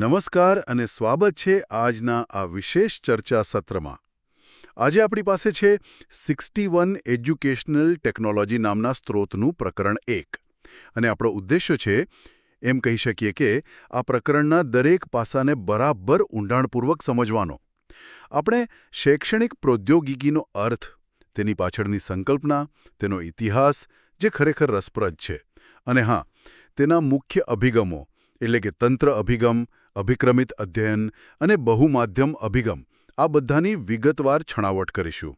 નમસ્કાર અને સ્વાગત છે આજના આ વિશેષ ચર્ચા સત્રમાં. આજે આપણી પાસે છે સિક્સટી વન એજ્યુકેશનલ ટેકનોલોજી નામના સ્ત્રોતનું પ્રકરણ એક. અને આપણો ઉદ્દેશ્ય છે એમ કહી શકીએ કે આ પ્રકરણના દરેક પાસાને બરાબર ઊંડાણપૂર્વક સમજવાનો. આપણે શૈક્ષણિક પ્રૌદ્યોગિકીનો અર્થ, તેની પાછળની સંકલ્પના, તેનો ઇતિહાસ, જે ખરેખર રસપ્રદ છે. અને હા, તેના મુખ્ય અભિગમો, એટલે કે તંત્ર અભિગમ અભિક્રમિત અધ્યયન અને બહુમાધ્યમ અભિગમ આ બધાની વિગતવાર છણાવટ કરીશું.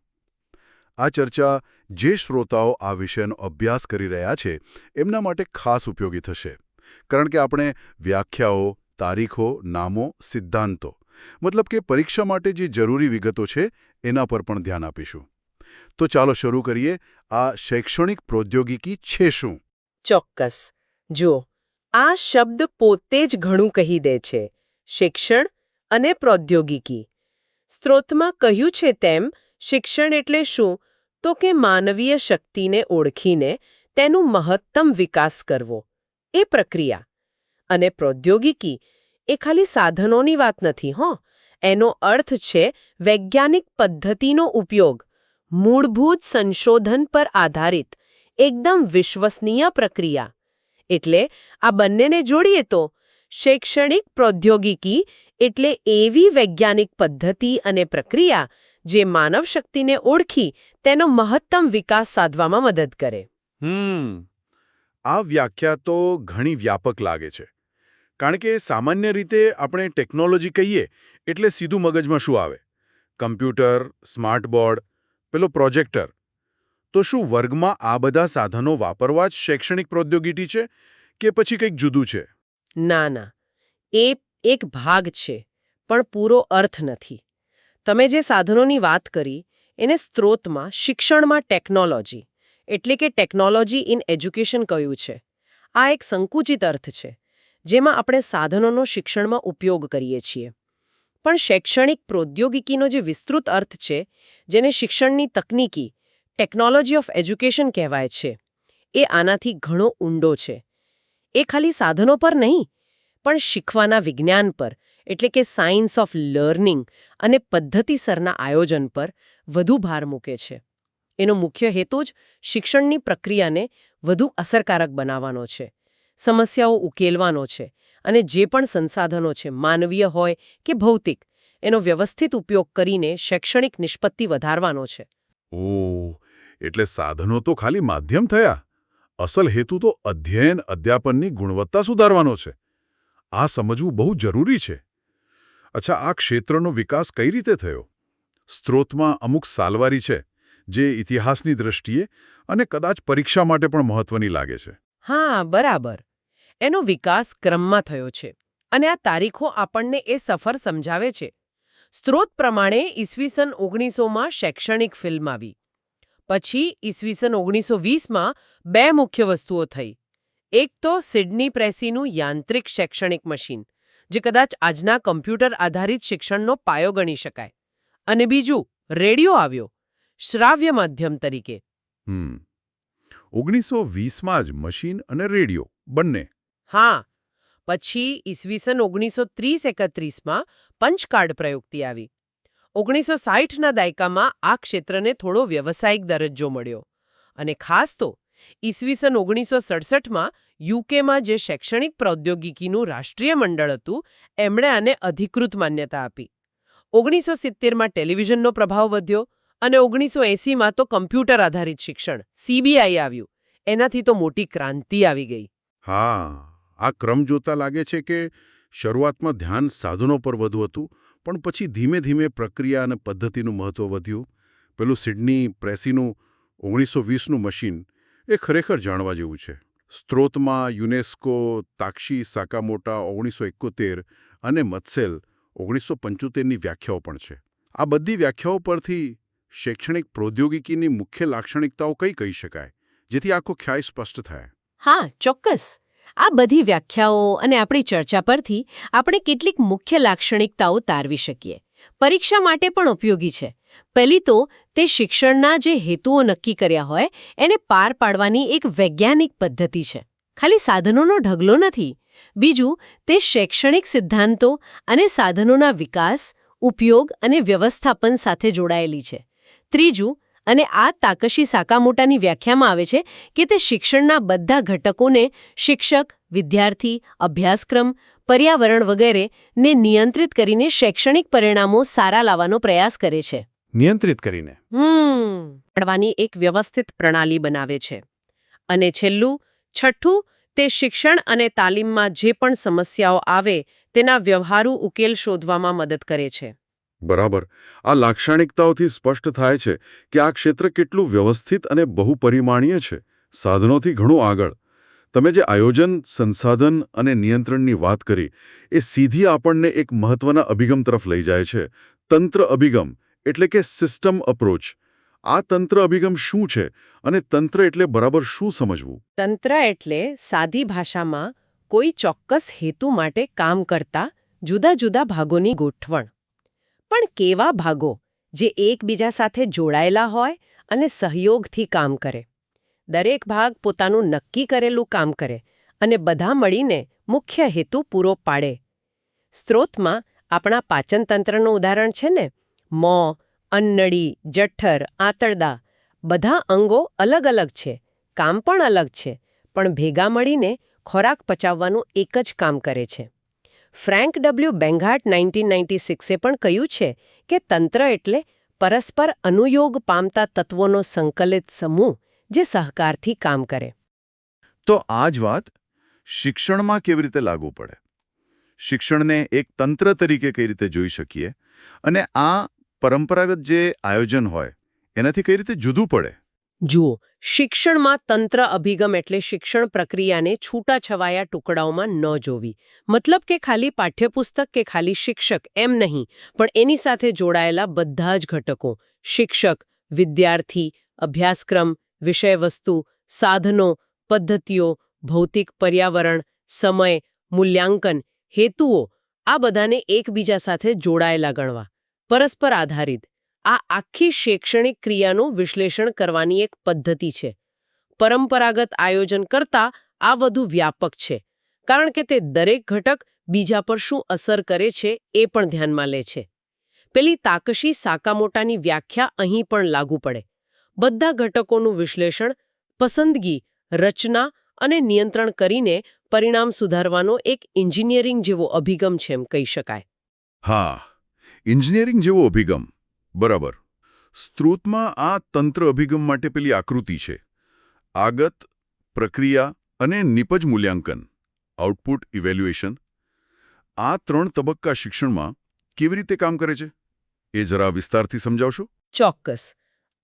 આ ચર્ચા જે શ્રોતાઓ આ વિષયનો અભ્યાસ કરી રહ્યા છે, એમના માટે ખાસ ઉપયોગી થશે. કારણ કે આપણે વ્યાખ્યાઓ, તારીખો, નામો, સિદ્ધાંતો, મતલબ કે પરીક્ષા માટે જે જરૂરી વિગતો છે, એના પર પણ ધ્યાન આપીશું. તો ચાલો શરૂ કરીએ, આ શૈક્ષણિક પ્રૌદ્યોગિકી છે શું? ચોક્કસ. જુઓ આ શબ્દ પોતે જ ઘણું કહી દે છે, શિક્ષણ અને પ્રૌદ્યોગિકી. સ્ત્રોતમાં કહ્યું છે તેમ, શિક્ષણ એટલે શું? તો કે માનવીય શક્તિને ઓળખીને તેનું મહત્તમ વિકાસ કરવો. એ પ્રક્રિયા. અને પ્રૌદ્યોગિકી એ ખાલી સાધનોની વાત નથી, હો. એનો અર્થ છે વૈજ્ઞાનિક પદ્ધતિનો ઉપયોગ, મૂળભૂત સંશોધન પર આધારિત, એકદમ વિશ્વસનીય પ્રક્રિયા. એટલે આ બંનેને જોડીએ તો શૈક્ષણિક પ્રૌદ્યોગિકી એટલે એવી વૈજ્ઞાનિક પદ્ધતિ અને પ્રક્રિયા જે માનવ શક્તિને ઓળખી તેનો મહત્તમ વિકાસ સાધવામાં મદદ કરે. હમ, આ વ્યાખ્યા તો ઘણી વ્યાપક લાગે છે. કારણ કે સામાન્ય રીતે આપણે ટેકનોલોજી કહીએ એટલે સીધું મગજમાં શું આવે? કમ્પ્યુટર, સ્માર્ટ બોર્ડ, પેલો પ્રોજેક્ટર તો શું વર્ગમાં આ બધા સાધનો વાપરવા જ શૈક્ષણિક પ્રૌદ્યોગિકી છે કે પછી કંઈક જુદું છે? ના ના. એ એક ભાગ છે, પણ પૂરો અર્થ નથી. તમે જે સાધનોની વાત કરી, એને સ્ત્રોતમાં, શિક્ષણમાં ટેકનોલોજી, એટલે કે ટેકનોલોજી ઇન એજ્યુકેશન કહ્યું છે. આ એક સંકુચિત અર્થ છે, જેમાં આપણે સાધનોનો શિક્ષણમાં ઉપયોગ કરીએ છીએ. પણ શૈક્ષણિક પ્રૌદ્યોગિકીનો જે વિસ્તૃત અર્થ છે, જેને શિક્ષણની તકનીકી ટેકનોલોજી ઓફ એજ્યુકેશન કહેવાય છે. એ આનાથી ઘણો ઊંડો છે. એ ખાલી સાધનો પર નહીં, પણ શીખવાના વિજ્ઞાન પર, એટલે કે સાયન્સ ઓફ લર્નિંગ અને પદ્ધતિસરના આયોજન પર વધુ ભાર મૂકે છે. એનો મુખ્ય હેતુ જ શિક્ષણની પ્રક્રિયાને વધુ અસરકારક બનાવવાનો છે. સમસ્યાઓ ઉકેલવાનો છે અને જે પણ સંસાધનો છે, માનવીય હોય કે ભૌતિક, એનો વ્યવસ્થિત ઉપયોગ કરીને શૈક્ષણિક નિષ્પત્તિ વધારવાનો છે. ઓહ, એટલે સાધનો તો ખાલી માધ્યમ થયા. અસલ હેતુ તો અધ્યયન, અધ્યાપનની ગુણવત્તા સુધારવાનો છે. આ સમજવું બહુ જરૂરી છે. અચ્છા, આ ક્ષેત્રનો વિકાસ કઈ રીતે થયો? સ્ત્રોતમાં અમુક સાલવારી છે, જે ઇતિહાસની દ્રષ્ટિએ અને કદાચ પરીક્ષા માટે પણ મહત્વની લાગે છે. હા, બરાબર. એનો વિકાસ ક્રમમાં થયો છે અને આ તારીખો આપણને એ સફર સમજાવે છે. સ્ત્રોત પ્રમાણે ઈસવીસન ઓગણીસોમાં શૈક્ષણિક ફિલ્મ આવી. પછી ઈસવીસન ઓગણીસો વીસમાં બે મુખ્ય વસ્તુઓ થઈ. એક તો સિડની પ્રેસીનું યાંત્રિક શૈક્ષણિક મશીન જે કદાચ આજના કમ્પ્યુટર આધારિત શિક્ષણનો પાયો ગણી શકાય. અને બીજું રેડિયો આવ્યો શ્રાવ્ય માધ્યમ તરીકે. ઓગણીસો વીસમાં જ મશીન અને રેડિયો બંને. હા પછી ઈસવીસન ઓગણીસો ત્રીસ એકત્રીસમાં પંચકાર્ડ પ્રયુક્તિ આવી. ઓગણીસો સાહીઠના દાયકામાં આ ક્ષેત્રને થોડો વ્યવસાયિક દરજ્જો મળ્યો અને ખાસ તો ઈસવીસન ઓગણીસો સડસઠમાં યુકેમાં જે શૈક્ષણિક પ્રૌદ્યોગિકીનું રાષ્ટ્રીય મંડળ હતું, એમણે આને અધિકૃત માન્યતા આપી. ઓગણીસો સિત્તેરમાં ટેલિવિઝનનો પ્રભાવ વધ્યો અને ઓગણીસો એંસીમાં તો કમ્પ્યુટર આધારિત શિક્ષણ સીબીઆઈ આવ્યું. એનાથી તો મોટી ક્રાંતિ આવી ગઈ. હા. આ ક્રમ જોતા લાગે છે કે શરૂઆતમાં ધ્યાન સાધનો પર વધુ હતું, પણ પછી ધીમે ધીમે પ્રક્રિયા અને પદ્ધતિનું મહત્ત્વ વધ્યું. પેલું સિડની પ્રેસીનું ઓગણીસો વીસનું મશીન એ ખરેખર જાણવા જેવું છે. સ્ત્રોતમાં યુનેસ્કો, તાક્ષી, સાકામોટા ઓગણીસો એકોતેર અને મત્સેલ ઓગણીસો પંચોતેરની વ્યાખ્યાઓ પણ છે. આ બધી વ્યાખ્યાઓ પરથી શૈક્ષણિક પ્રૌદ્યોગિકીની મુખ્ય લાક્ષણિકતાઓ કઈ કહી શકાય, જેથી આખો ખ્યાલ સ્પષ્ટ થાય? હા, ચોક્કસ. આ બધી વ્યાખ્યાઓ અને આપણી ચર્ચા પરથી આપણે કેટલીક મુખ્ય લાક્ષણિકતાઓ તારવી શકીએ. પરીક્ષા માટે પણ ઉપયોગી છે. પહેલી તો, તે શિક્ષણના જે હેતુઓ નક્કી કર્યા હોય, એને પાર પાડવાની એક વૈજ્ઞાનિક પદ્ધતિ છે. ખાલી સાધનોનો ઢગલો નથી. બીજું, તે શૈક્ષણિક સિદ્ધાંતો અને સાધનોના વિકાસ, ઉપયોગ અને વ્યવસ્થાપન સાથે જોડાયેલી છે. ત્રીજું અને આ તાકશી સાકામોટાની વ્યાખ્યામાં આવે છે કે તે શિક્ષણના બધા ઘટકોને શિક્ષક વિદ્યાર્થી અભ્યાસક્રમ પર્યાવરણ વગેરે ને નિયંત્રિત કરીને શૈક્ષણિક પરિણામો સારા લાવવાનો પ્રયાસ કરે છે. નિયંત્રિત કરીને. હમ. પડવાની એક વ્યવસ્થિત પ્રણાલી બનાવે છે. અને છેલ્લું છઠ્ઠું તે શિક્ષણ અને તાલીમમાં જે પણ સમસ્યાઓ આવે તેના વ્યવહારુ ઉકેલ શોધવામાં મદદ કરે છે. બરાબર. આ લાક્ષણિકતાઓથી સ્પષ્ટ થાય છે કે આ ક્ષેત્ર કેટલું વ્યવસ્થિત અને બહુપરિમાણીય છે. સાધનોથી ઘણું આગળ. તમે જે આયોજન, સંસાધન અને નિયંત્રણની વાત કરી, એ સીધી આપણને એક મહત્વના અભિગમ તરફ લઈ જાય છે. તંત્ર અભિગમ, એટલે કે સિસ્ટમ અપ્રોચ આ તંત્ર અભિગમ શું છે અને તંત્ર એટલે બરાબર શું સમજવું? તંત્ર એટલે સાદી ભાષામાં કોઈ ચોક્કસ હેતુ માટે કામ કરતા જુદા જુદા ભાગોની ગોઠવણ. પણ કેવા ભાગો, જે એકબીજા સાથે જોડાયેલા હોય અને સહયોગથી કામ કરે. દરેક ભાગ પોતાનું નક્કી કરેલું કામ કરે અને બધા મળીને મુખ્ય હેતુ પૂરો પાડે. સ્ત્રોતમાં આપણા પાચનતંત્રનું ઉદાહરણ છે ને, મોં અન્નડી જઠ્ઠર આંતરડા, બધા અંગો અલગ અલગ છે, કામ પણ અલગ છે, પણ ભેગા મળીને ખોરાક પચાવવાનું એક જ કામ કરે છે. Frank W Banghart nineteen ninety સિક્સે પણ કહ્યું છે કે તંત્ર એટલે પરસ્પર અનુયોગ પામતા તત્વોનો સંકલિત સમૂહ જે સહકારથી કામ કરે. તો આ જ વાત શિક્ષણમાં કેવી રીતે લાગુ પડે? શિક્ષણને એક તંત્ર તરીકે કઈ રીતે જોઈ શકીએ? અને આ પરંપરાગત જે આયોજન હોય, એનાથી કઈ રીતે જુદું પડે? જુઓ, શિક્ષણમાં તંત્ર અભિગમ એટલે શિક્ષણ પ્રક્રિયાને છૂટાછવાયા ટુકડાઓમાં ન જોવી. મતલબ કે ખાલી પાઠ્યપુસ્તક કે ખાલી શિક્ષક એમ નહીં, પણ એની સાથે જોડાયેલા બધા જ ઘટકો. શિક્ષક, વિદ્યાર્થી, અભ્યાસક્રમ, વિષયવસ્તુ, સાધનો, પદ્ધતિઓ, ભૌતિક પર્યાવરણ, સમય, મૂલ્યાંકન, હેતુઓ, આ બધાને એકબીજા સાથે જોડાયેલા ગણવા. પરસ્પર આધારિત. આ આખી શૈક્ષણિક ક્રિયાનું વિશ્લેષણ કરવાની એક પદ્ધતિ છે. પરંપરાગત આયોજન કરતાં આ વધુ વ્યાપક છે, કારણ કે તે દરેક ઘટક બીજા પર શું અસર કરે છે એ પણ ધ્યાનમાં લે છે. પેલી તાકશી સાકામોટાની વ્યાખ્યા અહીં પણ લાગુ પડે. બધા ઘટકોનું વિશ્લેષણ, પસંદગી, રચના અને નિયંત્રણ કરીને પરિણામ સુધારવાનો એક એન્જિનિયરિંગ જેવો અભિગમ છે એમ કહી શકાય. હા, એન્જિનિયરિંગ જેવો અભિગમ. બરાબર. સ્ત્રોતમાં આ તંત્ર અભિગમ માટે પેલી આકૃતિ છે. આગત, પ્રક્રિયા અને નિપજ મૂલ્યાંકન, આઉટપુટ, ઇવેલ્યુએશન. આ ત્રણ તબક્કા શિક્ષણમાં કેવી રીતે કામ કરે છે? એ જરા વિસ્તારથી સમજાવશો? ચોક્કસ.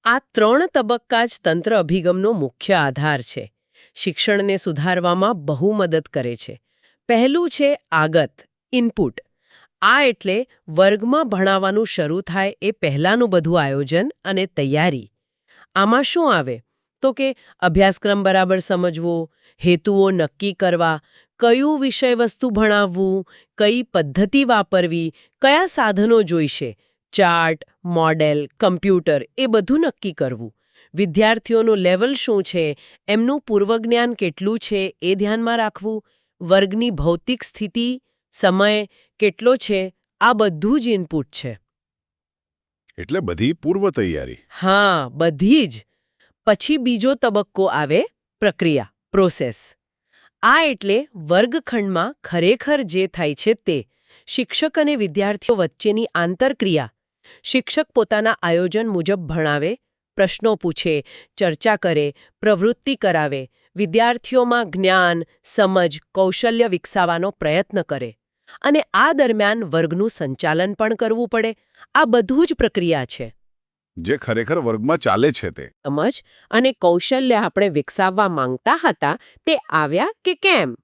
આ ત્રણ તબક્કા જ તંત્ર અભિગમનો મુખ્ય આધાર છે. શિક્ષણને સુધારવામાં બહુ મદદ કરે છે. પહેલું છે આગત, ઇનપુટ. આ એટલે વર્ગમાં ભણાવવાનું શરૂ થાય એ પહેલાંનું બધું આયોજન અને તૈયારી. આમાં શું આવે? તો કે અભ્યાસક્રમ બરાબર સમજવો, હેતુઓ નક્કી કરવા, કયું વિષયવસ્તુ ભણાવવું, કઈ પદ્ધતિ વાપરવી, કયા સાધનો જોઈશે, ચાર્ટ, મોડેલ, કમ્પ્યુટર એ બધું નક્કી કરવું. વિદ્યાર્થીઓનું લેવલ શું છે, એમનું પૂર્વજ્ઞાન કેટલું છે એ ધ્યાનમાં રાખવું, વર્ગની ભૌતિક સ્થિતિ સમય કેટલો છે આ બધું જ ઇનપુટ છે. એટલે બધી પૂર્વ તૈયારી. હા બધી જ. પછી બીજો તબક્કો આવે પ્રક્રિયા પ્રોસેસ આ એટલે વર્ગખંડમાં ખરેખર જે થાય છે તે. શિક્ષક અને વિદ્યાર્થીઓ વચ્ચેની આંતરક્રિયા. શિક્ષક પોતાના આયોજન મુજબ ભણાવે પ્રશ્નો પૂછે ચર્ચા કરે પ્રવૃત્તિ કરાવે વિદ્યાર્થીઓમાં જ્ઞાન સમજ કૌશલ્ય વિકસાવવાનો પ્રયત્ન કરે. અને આ દરમિયાન વર્ગનું સંચાલન પણ કરવું પડે. આ બધું જ પ્રક્રિયા છે. જે ખરેખર વર્ગમાં ચાલે છે તે. સમજ અને કૌશલ્ય આપણે વિકસાવવા માંગતા હતા તે આવ્યા કે કેમ?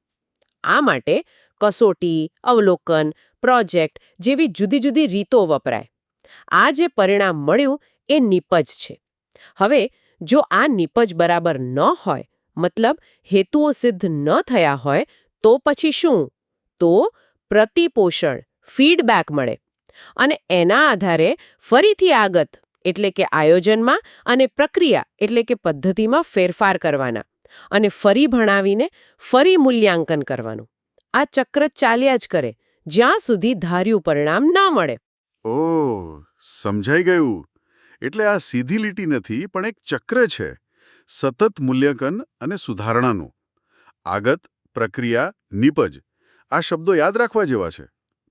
આ માટે કસોટી અવલોકન પ્રોજેક્ટ જેવી જુદી જુદી રીતો વપરાય. આ જે પરિણામ મળ્યું એ નિપજ છે. હવે જો આ નિપજ બરાબર ન હોય મતલબ હેતુઓ સિદ્ધ ન થયા હોય તો પછી શું? તો પ્રતિપોષણ, ફીડબેક મળે. અને એના આધારે ફરીથી આગત, એટલે કે આયોજનમાં અને પ્રક્રિયા, એટલે કે પદ્ધતિમાં ફેરફાર કરવાના. અને ફરી ભણાવીને ફરી મૂલ્યાંકન કરવાનું. આ ચક્ર ચાલ્યા જ કરે, જ્યાં સુધી ધાર્યું પરિણામ ન મળે. ઓ, સમજાઈ ગયું. એટલે આ સીધી લીટી નથી, પણ એક ચક્ર છે. સતત મૂલ્યાંકન અને સુધારણાનું. આગત, પ્રક્રિયા, નિપજ. આ શબ્દો યાદ રાખવા જેવા છે.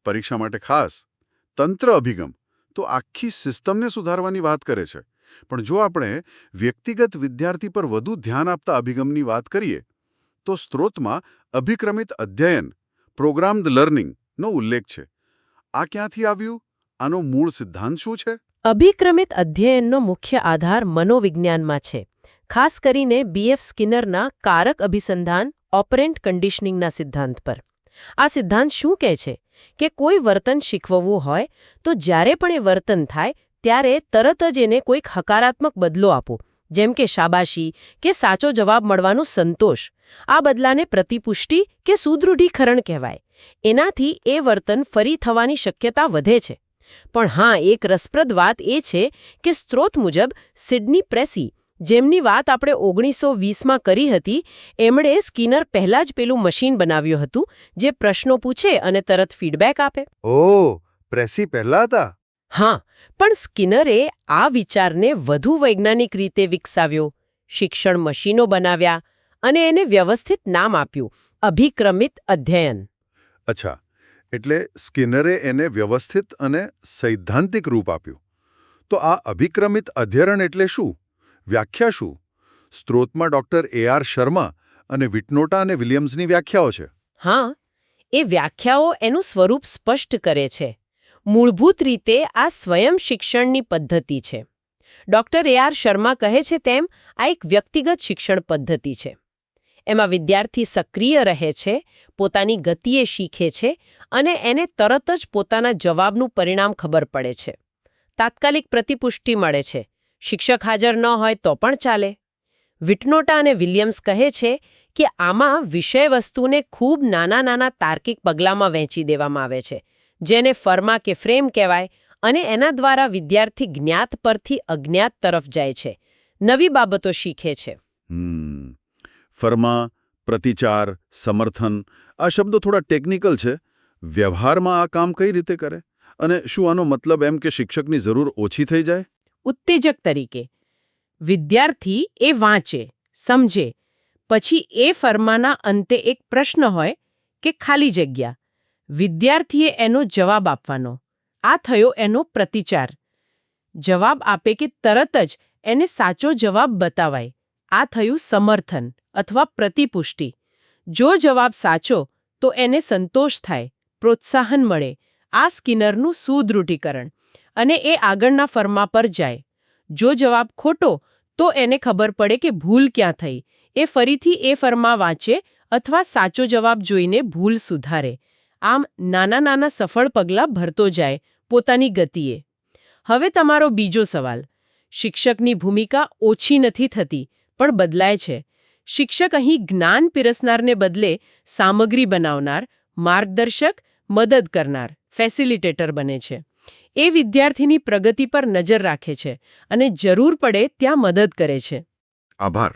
પરીક્ષા માટે ખાસ તંત્ર અભિગમ તો આખી સિસ્ટમને સુધારવાની વાત કરે છે. પણ જો આપણે વ્યક્તિગત વિદ્યાર્થી પર વધુ ધ્યાન આપતા અભિગમની વાત કરીએ, તો સ્ત્રોતમાં અભિક્રમિત અધ્યયન, પ્રોગ્રામ્ડ લર્નિંગનો ઉલ્લેખ છે. આ ક્યાંથી આવ્યું? આનો મૂળ સિદ્ધાંત શું છે? અભિક્રમિત અધ્યયનનો મુખ્ય આધાર મનોવિજ્ઞાનમાં છે. ખાસ કરીને બીએફ સ્કિનરના કારક અભિસંધાન, ઓપરેન્ટ કન્ડિશનિંગના સિદ્ધાંત પર. આ સિદ્ધાંત શું કહે છે? કે કોઈ વર્તન શીખવવું હોય, તો જ્યારે પણ એ વર્તન થાય, ત્યારે તરત જ એને કોઈક હકારાત્મક બદલો આપો. જેમ કે શાબાશી કે સાચો જવાબ મળવાનો સંતોષ. આ બદલાને પ્રતિપુષ્ટિ કે સુદૃઢીકરણ કહેવાય. એનાથી એ વર્તન ફરી થવાની શક્યતા વધે છે. પણ હા, એક રસપ્રદ વાત એ છે કે સ્ત્રોત મુજબ, સિડની પ્રેસી જેમની વાત આપણે ઓગણીસો વીસમાં કરી હતી એમણે સ્કિનર પહેલા જ પેલું મશીન બનાવ્યું હતું જે પ્રશ્નો પૂછે અને તરત ફીડબેક આપે. ઓ પ્રેસી પહેલા હતા? હા પણ સ્કિનરે આ વિચારને વધુ વૈજ્ઞાનિક રીતે વિકસાવ્યો. શિક્ષણ મશીનો બનાવ્યા અને એને વ્યવસ્થિત નામ આપ્યું અભિક્રમિત અધ્યયન. અચ્છા એટલે સ્કિનરે એને વ્યવસ્થિત અને સૈદ્ધાંતિક રૂપ આપ્યું. તો આ અભિક્રમિત અધ્યયન એટલે શું? વ્યાખ્યા શું? સ્ત્રોતમાં ડોક્ટર એ આર શર્મા અને વિટનોટા અને વિલિયમ્સની વ્યાખ્યાઓ છે. હા, એ વ્યાખ્યાઓ એનું સ્વરૂપ સ્પષ્ટ કરે છે. મૂળભૂત રીતે આ સ્વયં શિક્ષણની પદ્ધતિ છે. ડોક્ટર એ આર શર્મા કહે છે તેમ, આ એક વ્યક્તિગત શિક્ષણ પદ્ધતિ છે. એમાં વિદ્યાર્થી સક્રિય રહે છે, પોતાની ગતિએ શીખે છે અને એને તરત જ પોતાના જવાબનું પરિણામ ખબર પડે છે. તાત્કાલિક પ્રતિપુષ્ટિ મળે છે. શિક્ષક હાજર ન હોય તો પણ ચાલે. વિટનોટા અને વિલિયમ્સ કહે છે કે આમાં વિષય વસ્તુને ખૂબ નાના નાના તાર્કિક પગલામાં વહેંચી દેવામાં આવે છે, જેને ફર્મા કે ફ્રેમ કહેવાય અને એના દ્વારા વિદ્યાર્થી જ્ઞાત પરથી અજ્ઞાત તરફ જાય છે. નવી બાબતો શીખે છે. ફર્મા, પ્રતિચાર, સમર્થન, આ શબ્દો થોડા ટેકનિકલ છે. વ્યવહારમાં આ કામ કઈ રીતે કરે? અને શું આનો મતલબ એમ કે શિક્ષકની જરૂર ઓછી થઈ જાય? ઉત્તેજક તરીકે. વિદ્યાર્થી એ વાંચે, સમજે. પછી એ ફરમાના અંતે એક પ્રશ્ન હોય કે ખાલી જગ્યા. વિદ્યાર્થીએ એનો જવાબ આપવાનો. આ થયો એનો પ્રતિચાર. જવાબ આપે કે તરત જ એને સાચો જવાબ બતાવાય. આ થયું સમર્થન અથવા પ્રતિપુષ્ટિ. જો જવાબ સાચો, તો એને સંતોષ થાય, પ્રોત્સાહન મળે. આ સ્કિનરનું સુદૃઢીકરણ. અને એ આગળના ફરમા પર જાય. જો જવાબ ખોટો, તો એને ખબર પડે કે ભૂલ ક્યાં થઈ. એ ફરીથી એ ફરમા વાંચે અથવા સાચો જવાબ જોઈને ભૂલ સુધારે. આમ, નાના નાના સફળ પગલાં ભરતો જાય પોતાની ગતિએ. હવે તમારો બીજો સવાલ. શિક્ષકની ભૂમિકા ઓછી નથી થતી, પણ બદલાય છે. શિક્ષક અહીં જ્ઞાન પીરસનારને બદલે સામગ્રી બનાવનાર, માર્ગદર્શક, મદદ કરનાર ફેસિલિટેટર બને છે. એ વિદ્યાર્થીની પ્રગતિ પર નજર રાખે છે અને જરૂર પડે ત્યાં મદદ કરે છે. આભાર.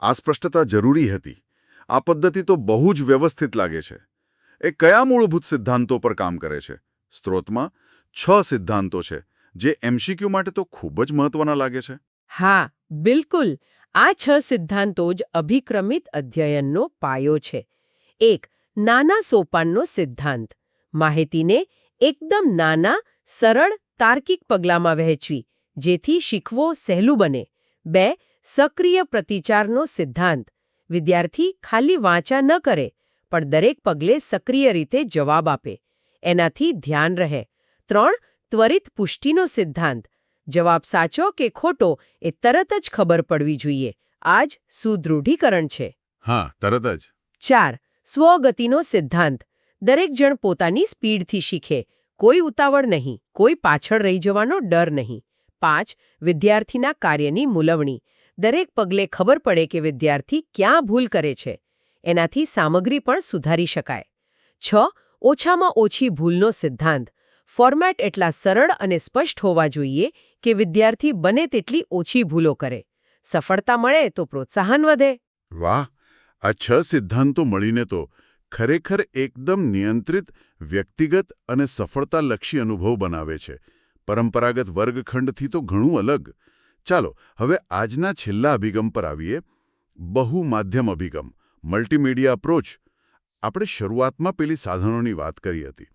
આ સ્પષ્ટતા જરૂરી હતી. આ પદ્ધતિ તો બહુ જ વ્યવસ્થિત લાગે છે. એ કયા મૂળભૂત સિદ્ધાંતો પર કામ કરે છે? સ્ત્રોતમાં છ સિદ્ધાંતો છે જે એમસીક્યુ માટે તો ખૂબ જ મહત્વના લાગે છે. હા બિલકુલ. આ છ સિદ્ધાંતો જ અભિક્રમિત અધ્યયનનો પાયો છે. એક નાના સોપાનનો સિદ્ધાંત. માહિતીને એકદમ નાના સરળ તાર્કિક પગલામાં વહેંચવી જેથી શીખવો સહેલું બને. બે સક્રિય પ્રતિચારનો સિદ્ધાંત. વિદ્યાર્થી ખાલી વાંચા ન કરે પણ દરેક પગલે સક્રિય રીતે જવાબ આપે. એનાથી ધ્યાન રહે. ત્રણ ત્વરિત પુષ્ટિનો સિદ્ધાંત. જવાબ સાચો કે ખોટો એ તરત જ ખબર પડવી જોઈએ. આ જ સુદૃઢીકરણ છે. હા તરત જ. ચાર સ્વગતિનો સિદ્ધાંત. દરેક જણ પોતાની સ્પીડથી શીખે. કોઈ ઉતાવળ નહીં, કોઈ પાછળ રહી જવાનો ડર નહીં. પાંચ, વિદ્યાર્થીના કાર્યની મૂલવણી. દરેક પગલે ખબર પડે કે વિદ્યાર્થી ક્યાં ભૂલ કરે છે. એનાથી સામગ્રી પણ સુધારી શકાય. છ, ઓછામાં ઓછી ભૂલનો સિદ્ધાંત. ફોર્મેટ એટલા સરળ અને સ્પષ્ટ હોવા જોઈએ કે વિદ્યાર્થી બને તેટલી ઓછી ભૂલો કરે. સફળતા મળે તો પ્રોત્સાહન વધે. વાહ! આ છ સિદ્ધાંતો મળીને તો ખરેખર એકદમ નિયંત્રિત, વ્યક્તિગત અને સફળતાલક્ષી અનુભવ બનાવે છે. પરંપરાગત વર્ગખંડથી તો ઘણું અલગ. ચાલો, હવે આજના છેલ્લા અભિગમ પર આવીએ. બહુ માધ્યમ અભિગમ, મલ્ટીમીડિયા અપ્રોચ. આપણે શરૂઆતમાં પેલી સાધનોની વાત કરી હતી.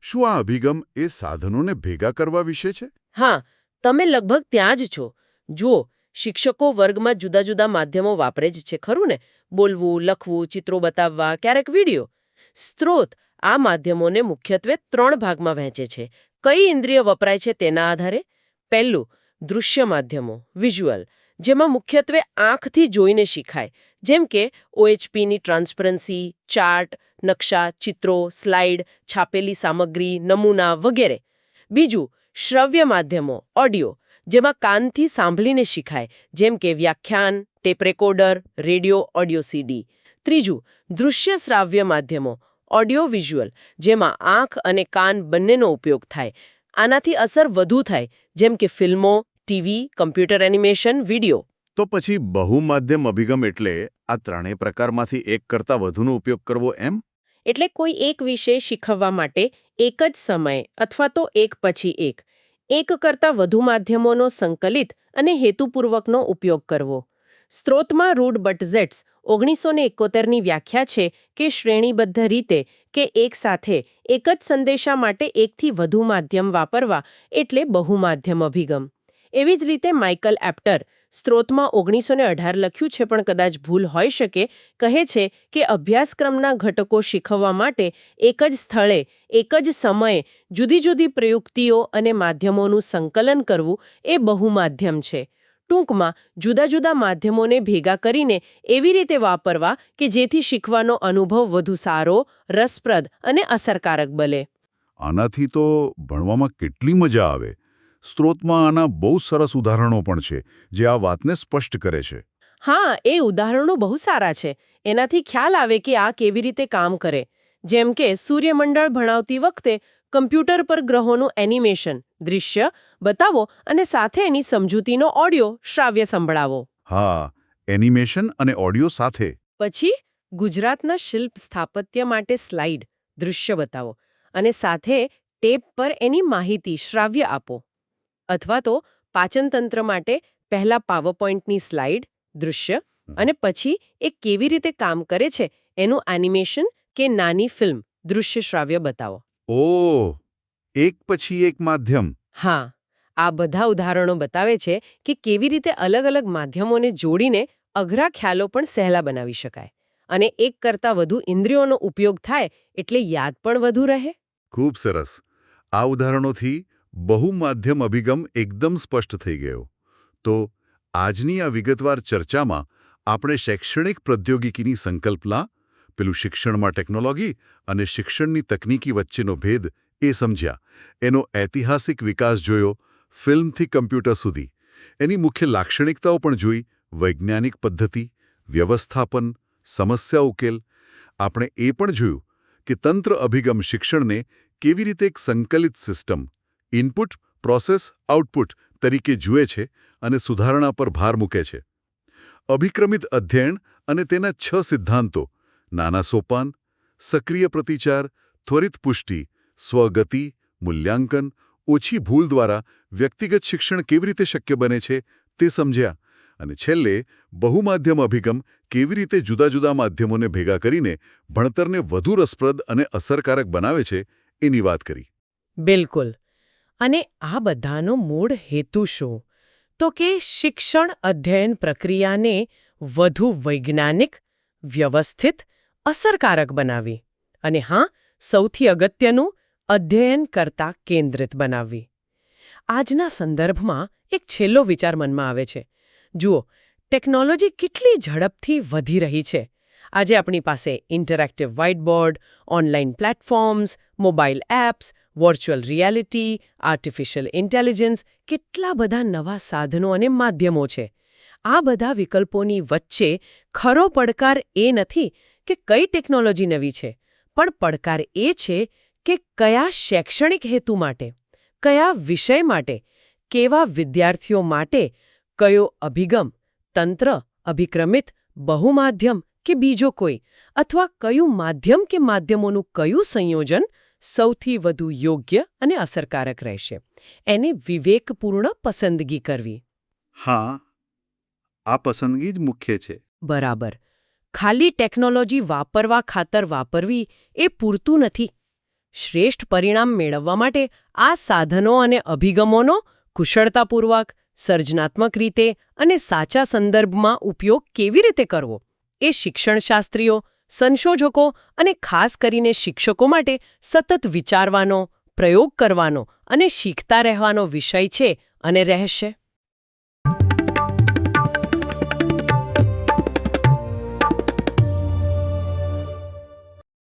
શું આ અભિગમ એ સાધનોને ભેગા કરવા વિશે છે? હા, તમે લગભગ ત્યાં જ છો. જુઓ શિક્ષકો વર્ગમાં જુદા જુદા માધ્યમો વાપરે જ છે, ખરું ને? બોલવું, લખવું, ચિત્રો બતાવવા, ક્યારેક વીડિયો. સ્ત્રોત આ માધ્યમોને મુખ્યત્વે ત્રણ ભાગમાં વહેંચે છે. કઈ ઇન્દ્રિય વપરાય છે તેના આધારે? પહેલું, દૃશ્ય માધ્યમો, વિઝ્યુઅલ, જેમાં મુખ્યત્વે આંખથી જોઈને શીખાય. જેમ કે, ઓએચપીની ટ્રાન્સપરન્સી, ચાર્ટ, નકશા, ચિત્રો, સ્લાઇડ, છાપેલી સામગ્રી, નમૂના વગેરે. બીજું, શ્રવ્ય માધ્યમો, ઓડિયો જેમાં કાનથી સાંભળીને શીખાય જેમ કે વ્યાખ્યાન tape recorder radio audio CD ત્રીજું દૃશ્ય શ્રાવ્ય માધ્યમો ઓડિયો વિઝ્યુઅલ જેમાં આંખ અને કાન બંનેનો ઉપયોગ થાય. આનાથી અસર વધુ થાય જેમ કે ફિલ્મો ટીવી કમ્પ્યુટર એનિમેશન વીડિયો. તો પછી બહુમાધ્યમ અભિગમ એટલે આ ત્રણેય પ્રકારમાંથી એક કરતાં વધુનો ઉપયોગ કરવો એમ? એટલે કોઈ એક વિષય શીખવવા માટે એક જ સમયે અથવા તો એક પછી એક. એક કરતાં વધુ માધ્યમોનો સંકલિત અને હેતુપૂર્વકનો ઉપયોગ કરવો. સ્ત્રોતમાં રૂડ બટઝેટ્સ ઓગણીસો ને એકોતેરની વ્યાખ્યા છે કે શ્રેણીબદ્ધ રીતે કે એક સાથે એક જ સંદેશા માટે એકથી વધુ માધ્યમ વાપરવા એટલે બહુમાધ્યમ અભિગમ. એવી જ રીતે માઇકલ એપ્ટર સ્ત્રોતમાં ઓગણીસો ને અઢાર લખ્યું છે, પણ કદાચ ભૂલ હોઈ શકે, કહે છે કે અભ્યાસક્રમના ઘટકો શીખવવા માટે એક જ સ્થળે, એક જ સમયે જુદી જુદી પ્રયુક્તિઓ અને માધ્યમોનું સંકલન કરવું એ બહુમાધ્યમ છે. ટૂંકમાં, જુદા જુદા માધ્યમોને ભેગા કરીને એવી રીતે વાપરવા કે જેથી શીખવાનો અનુભવ વધુ સારો, રસપ્રદ અને અસરકારક બને. આનાથી તો ભણવામાં કેટલી મજા આવે. સ્ત્રોતમાં આના બહુ સરસ ઉદાહરણો પણ છે જે આ વાતને સ્પષ્ટ કરે છે. હા એ ઉદાહરણો બહુ સારા છે. એનાથી ખ્યાલ આવે કે આ કેવી રીતે કામ કરે. જેમ કે સૂર્યમંડળ ભણાવતી વખતે કમ્પ્યુટર પર ગ્રહોનું એનિમેશન દૃશ્ય બતાવો અને સાથે એની સમજૂતીનો ઓડિયો શ્રાવ્ય સંભળાવો. હા એનિમેશન અને ઓડિયો સાથે. પછી ગુજરાતના શિલ્પ સ્થાપત્ય માટે સ્લાઇડ દૃશ્ય બતાવો અને સાથે ટેપ પર એની માહિતી શ્રાવ્ય આપો. અથવા તો પાચનતંત્ર માટે પહેલા પાવરપોઈન્ટની સ્લાઇડ દૃશ્ય અને પછી એ કેવી રીતે કામ કરે છે એનું એનિમેશન કે નાની ફિલ્મ દૃશ્ય શ્રાવ્ય બતાવો. ઓ એક પછી એક માધ્યમ. હા આ બધા ઉદાહરણો બતાવે છે કે કેવી રીતે અલગ અલગ માધ્યમોને જોડીને અઘરા ખ્યાલો પણ સહેલા બનાવી શકાય અને એક કરતાં વધુ ઇન્દ્રિયોનો ઉપયોગ થાય એટલે યાદ પણ વધુ રહે. ખૂબ સરસ. આ ઉદાહરણોથી બહુમાધ્યમ અભિગમ એકદમ સ્પષ્ટ થઈ ગયો. તો, આજની આ વિગતવાર ચર્ચામાં આપણે શૈક્ષણિક પ્રૌદ્યોગિકીની સંકલ્પના, પેલું શિક્ષણમાં ટેકનોલોજી અને શિક્ષણની તકનીકી વચ્ચેનો ભેદ એ સમજ્યા. એનો ઐતિહાસિક વિકાસ જોયો ફિલ્મથી કમ્પ્યુટર સુધી. એની મુખ્ય લાક્ષણિકતાઓ પણ જોઈ, વૈજ્ઞાનિક પદ્ધતિ, વ્યવસ્થાપન, સમસ્યા ઉકેલ. આપણે એ પણ જોયું કે તંત્ર અભિગમ શિક્ષણને કેવી રીતે એક સંકલિત સિસ્ટમ ઇનપુટ, પ્રોસેસ, આઉટપુટ તરીકે જુએ છે અને સુધારણા પર ભાર મૂકે છે. અભિક્રમિત અધ્યયન અને તેના છ સિદ્ધાંતો, નાના સોપાન, સક્રિય પ્રતિચાર, ત્વરિત પુષ્ટિ, સ્વગતિ, મૂલ્યાંકન, ઓછી ભૂલ દ્વારા વ્યક્તિગત શિક્ષણ કેવી રીતે શક્ય બને છે તે સમજ્યા અને છેલ્લે બહુમાધ્યમ અભિગમ કેવી રીતે જુદા જુદા માધ્યમોને ભેગા કરીને ભણતરને વધુ રસપ્રદ અને અસરકારક બનાવે છે એની વાત કરી. બિલકુલ. અને આ બધાનો મૂળ હેતુ શું? તો કે શિક્ષણ અધ્યયન પ્રક્રિયાને વધુ વૈજ્ઞાનિક, વ્યવસ્થિત, અસરકારક બનાવી અને હા, સૌથી અગત્યનું, અધ્યયન કરતા કેન્દ્રિત બનાવવી આજના સંદર્ભમાં એક છેલ્લો વિચાર મનમાં આવે છે. જુઓ, ટેકનોલોજી કેટલી ઝડપથી વધી રહી છે. આજે આપણી પાસે interactive whiteboard online platforms mobile apps virtual reality artificial intelligence કેટલા બધા નવા સાધનો અને માધ્યમો છે. આ બધા વિકલ્પોની વચ્ચે ખરો પડકાર એ નથી કે કઈ ટેકનોલોજી નવી છે, પણ પડકાર એ છે કે કયા શૈક્ષણિક હેતુ માટે, કયા વિષય માટે, કેવા વિદ્યાર્થીઓ માટે કયો અભિગમ, તંત્ર અભિક્રમિત બહુમાધ્યમ કે બીજો કોઈ? અથવા કયું માધ્યમ કે માધ્યમોનું કયું સંયોજન સૌથી વધુ યોગ્ય અને અસરકારક રહેશે? એને વિવેકપૂર્ણ પસંદગી કરવી. હા આ પસંદગી જ મુખ્ય છે. બરાબર. ખાલી ટેકનોલોજી વાપરવા ખાતર વાપરવી એ પૂરતું નથી. શ્રેષ્ઠ પરિણામ મેળવવા માટે આ સાધનો અને અભિગમોનો કુશળતાપૂર્વક સર્જનાત્મક રીતે અને સાચા સંદર્ભમાં ઉપયોગ કેવી રીતે કરવો? એ શિક્ષણશાસ્ત્રીઓ, સંશોધકો અને ખાસ કરીને શિક્ષકો માટે સતત વિચારવાનો, પ્રયોગ કરવાનો અને શીખતા રહેવાનો વિષય છે અને રહેશે.